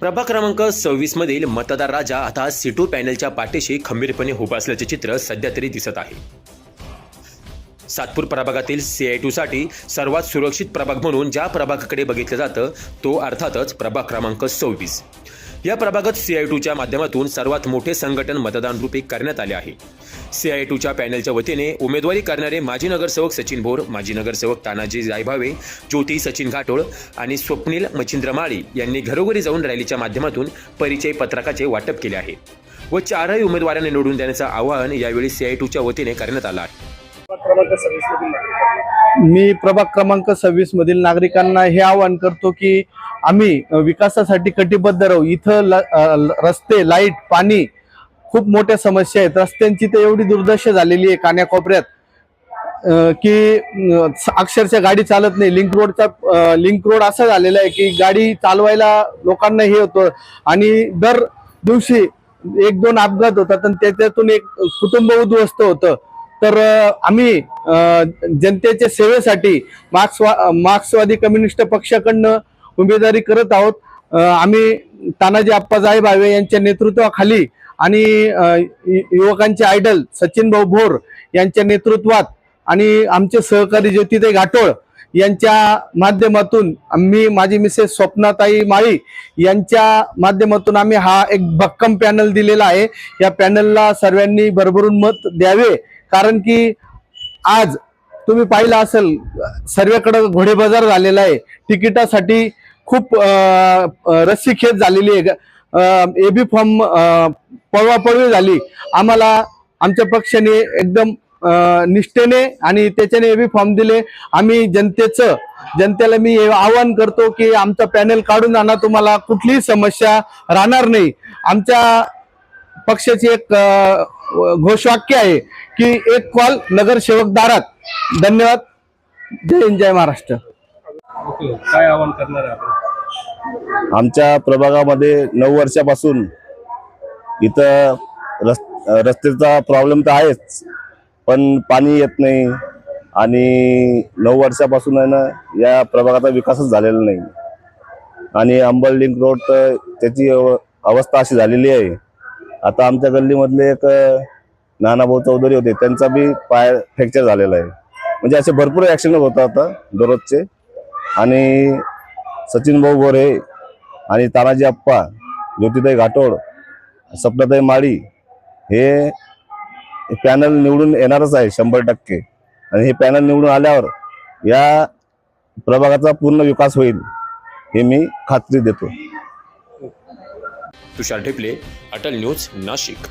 प्रभाग क्रमांक सव्वीस मधील मतदार राजा आता सिटू पॅनलच्या पाठीशी खंबीरपणे उभा असल्याचे चित्र सध्या तरी दिसत आहे. सातपूर प्रभागातील सी आयसाठी सर्वात सुरक्षित प्रभाग म्हणून ज्या प्रभागाकडे बघितलं जातं तो अर्थातच प्रभाग क्रमांक सव्वीस. या प्रभागात सी आय टूच्या माध्यमातून सर्वात मोठे संघटन मतदान रूपी करण्यात आले आहे. सी आय टूच्या पॅनलच्या वतीने उमेदवारी करणारे माजी नगरसेवक सचिन भोर माजी नगरसेवक तानाजी जायभावे ज्योती सचिन घाटोळ आणि स्वप्नील मच्छिंद्र माळी यांनी घरोघरी जाऊन रॅलीच्या माध्यमातून परिचय पत्रकाचे वाटप केले आहे. व चारही उमेदवारांनी निवडून देण्याचं आवाहन यावेळी सी आय टूच्या वतीने करण्यात आलं आहे. मी प्रभाग क्रमांक सव्वीस मधील नागरिकांना हे आवाहन करतो की आम्ही विकासासाठी कटिबद्ध राहू. इथं ल- रस्ते लाइट पाणी खूप मोठ्या समस्या आहेत. रस्त्यांची तर एवढी दुर्दशा झालेली आहे कान्याकोपऱ्यात की अक्षरशः गाडी चालत नाही. लिंक रोडचा लिंक रोड असा झालेला आहे की गाडी चालवायला लोकांना हे होतं आणि दर दिवशी एक दोन अपघात होतात आणि त्याच्यातून एक कुटुंब उद्ध्वस्त होतं. तर आम्ही जनतेच्या सेवेसाठी मार्क्सवा मार्क्सवादी कम्युनिस्ट पक्षाकडनं उमेदवारी करत आहोत. आम्ही तानाजी आप्पा भावे यांच्या नेतृत्वाखाली आणि युवकांचे आयडल सचिन भाऊ भोर यांच्या नेतृत्वात आणि आमचे सहकारी ज्योतिताई घाटोळ यांच्या माध्यमातून आम्ही माझी मिसेस स्वप्नाताई माळी यांच्या माध्यमातून आम्ही हा एक भक्कम पॅनल दिलेला आहे. या पॅनलला सर्वांनी भरभरून मत द्यावे. कारण की आज तुम्ही पाहिलं असेल सर्वेकडं घोडेबाजार झालेला आहे. तिकिटासाठी खूप अं, रस्सीखेच झालेली आहे. एबी फॉर्म पळवापळवी झाली. आम्हाला आमच्या पक्षाने एकदम निष्ठेने आणि त्याच्याने एबी फॉर्म दिले. आम्ही जनतेचं जनतेला मी आवाहन करतो की आमचा पॅनल काढून आणा. तुम्हाला कुठलीही समस्या राहणार नाही. आमच्या पक्षाची एक घोषवाक्य आहे की एक कॉल नगरसेवक दारात. धन्यवाद. जय हिंद जय महाराष्ट्र. ओके. काय आवाहन करणार आहे आपण? आमच्या प्रभागामध्ये नऊ वर्षापासून इथं रस् रस्त्याचा प्रॉब्लेम तर आहेच पण पाणी येत नाही आणि नऊ वर्षापासून आहे ना या प्रभागाचा विकासच झालेला नाही. आणि अंबल लिंक रोड तर त्याची अव- अवस्था अशी झालेली आहे. आता आमच्या गल्लीमधले एक नानाभाऊ चौधरी होते त्यांचा बी पाय फ्रॅक्चर झालेला आहे. म्हणजे असे भरपूर ॲक्सिडेंट होतात आता दररोजचे. आणि सचिन भाऊ गोरे आणि तानाजी अप्पा ज्योतिताई घाटोड सपनाताई माळी हे पॅनल निवडून येणारच आहे शंभर टक्के. आणि हे पॅनल निवडून आल्यावर या प्रभागाचा पूर्ण विकास होईल हे मी खात्री देतो. तुषार ढेपले अटल न्यूज नाशिक.